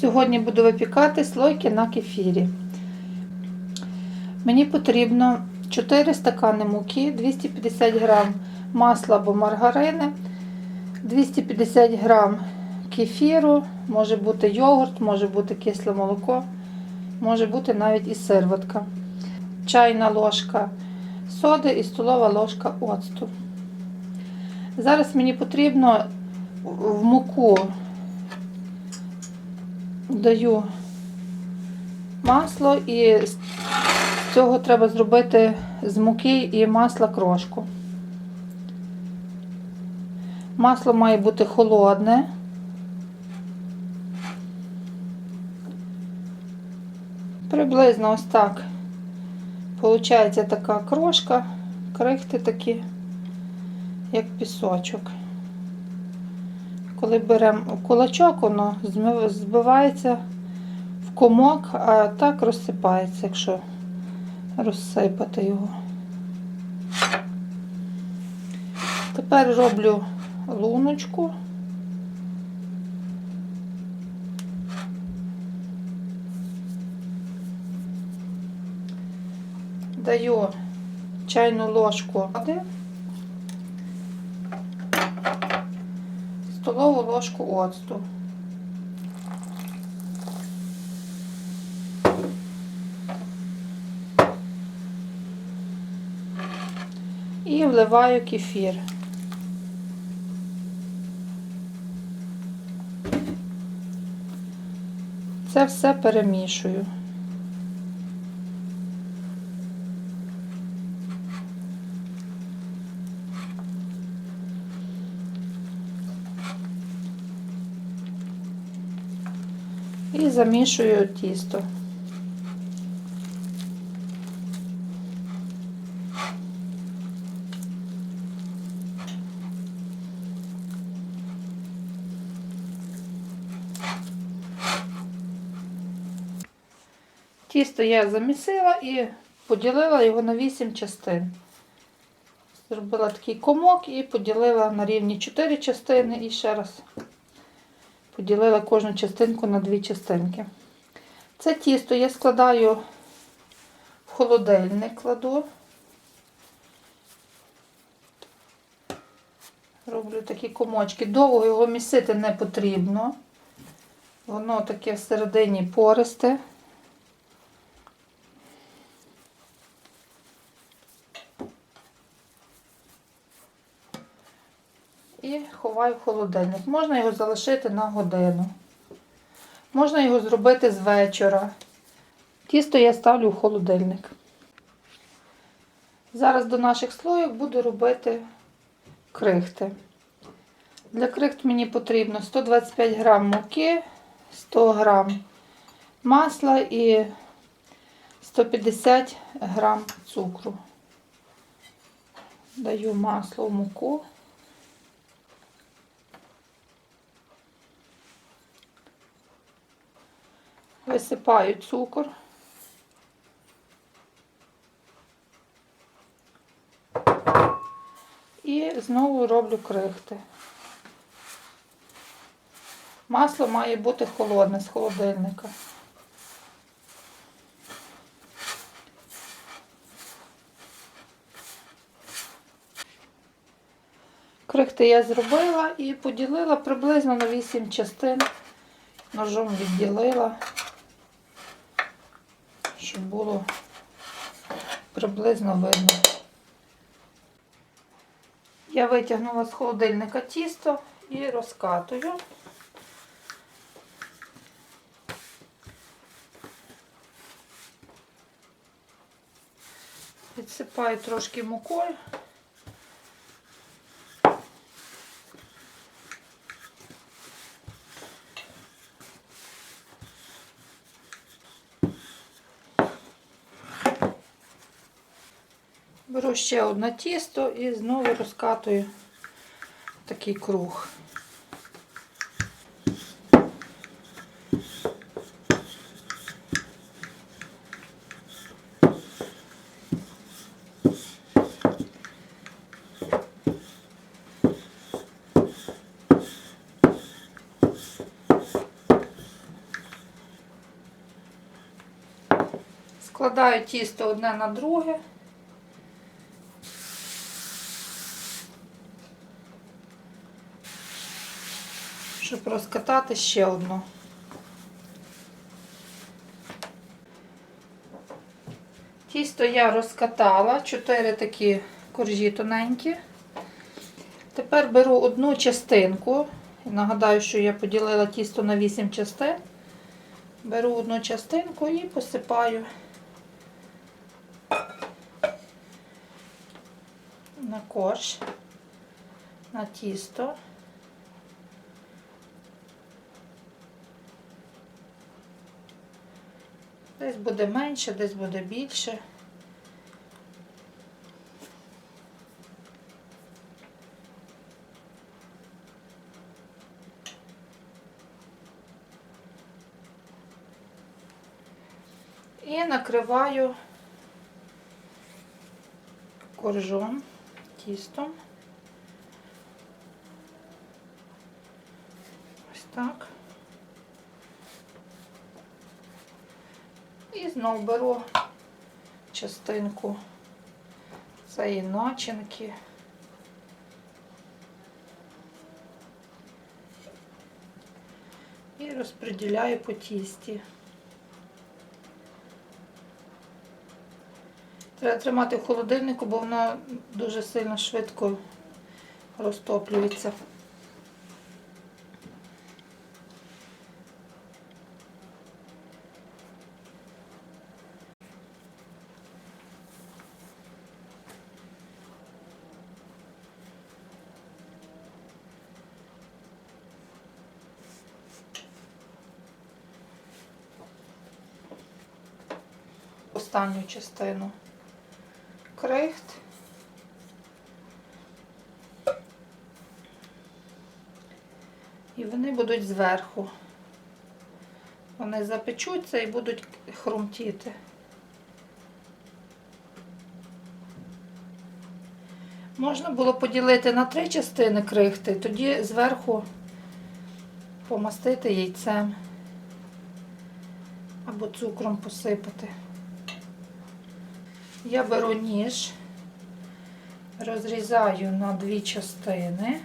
Сьогодні буду випікати слойки на кефірі. Мені потрібно 4 стакани муки, 250 г масла або маргарини, 250 г кефіру, може бути йогурт, може бути кисле молоко, може бути навіть і сирватка, чайна ложка соди і столова ложка оцту. Зараз мені потрібно в муку даю масло і з цього треба зробити з муки і масла крошку. Масло має бути холодне. Приблизно ось так. Получається така крошка, крихти такі, як пісочок. Коли беремо кулачок, воно збивається в комок, а так розсипається, якщо розсипати його. Тепер роблю луночку. Даю чайну ложку води. Столову ложку оцту. І вливаю кефір. Це все перемішую. Замішую тісто. Тісто я замісила і поділила його на 8 частин. Зробила такий комок і поділила на рівні 4 частини і ще раз поділила кожну частинку на дві частинки. Це тісто я складаю в холодильник, кладу. Роблю такі комочки. Довго його місити не потрібно. Воно таке всередині пористе. І ховаю в холодильник. Можна його залишити на годину. Можна його зробити з вечора. Тісто я ставлю в холодильник. Зараз до наших слоїв буду робити крихти. Для крихт мені потрібно 125 грам муки, 100 грам масла і 150 грам цукру. Даю масло в муку. Висипаю цукор. І знову роблю крихти. Масло має бути холодне з холодильника. Крихти я зробила і поділила приблизно на 8 частин, ножом відділила щоб було приблизно видно. Я витягнула з холодильника тісто і розкатую. Підсипаю трошки мукою. Наношу ще одне тісто і знову розкатую такий круг. Складаю тісто одне на друге. Розкатати ще одну. Тісто я розкатала, чотири такі коржі тоненькі. Тепер беру одну частинку. Нагадаю, що я поділила тісто на 8 частин. Беру одну частинку і посипаю на корж, на тісто. Буде менше, десь буде більше. І накриваю коржом, тістом. Ось так. І знов беру частинку цієї начинки. І розподіляю по тісті. Треба тримати в холодильнику, бо воно дуже сильно швидко розтоплюється. Останню частину крихт. І вони будуть зверху. Вони запечуться і будуть хрумтіти. Можна було поділити на три частини крихти, тоді зверху помастити яйцем або цукром посипати. Я беру ніж, розрізаю на дві частини.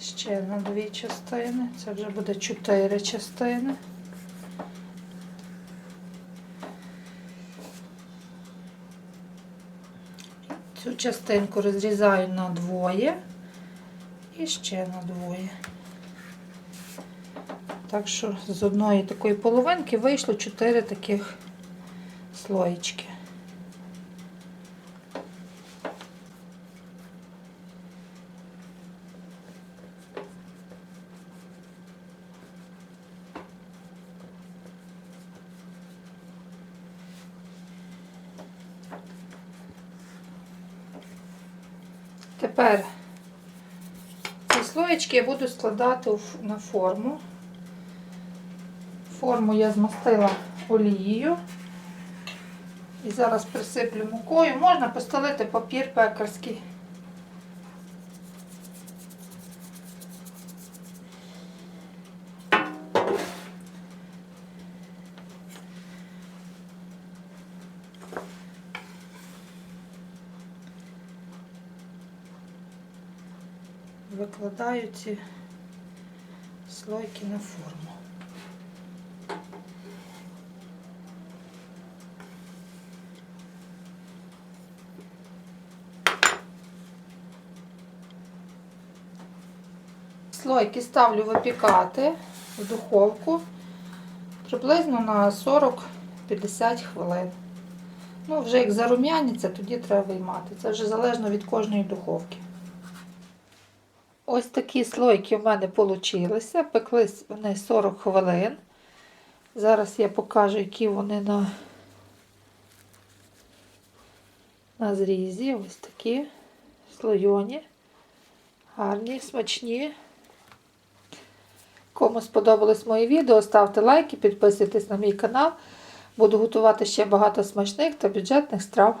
Ще на дві частини. Це вже буде чотири частини. Цю частинку розрізаю на двоє і ще на двоє. Так що з одної такої половинки вийшло 4 таких слоєчки. Тепер ці слоєчки я буду складати на форму. Форму я змастила олією. І зараз присиплю мукою. Можна постелити папір пекарський. Викладаю ці слойки на форму. Слойки ставлю випікати в духовку приблизно на 40-50 хвилин. Ну, вже як зарум'яняться, тоді треба виймати. Це вже залежно від кожної духовки. Ось такі слойки в мене вийшли. Пеклись вони 40 хвилин. Зараз я покажу, які вони на, на зрізі. Ось такі слойоні, гарні, смачні. Кому сподобалось моє відео, ставте лайки, підписуйтесь на мій канал. Буду готувати ще багато смачних та бюджетних страв.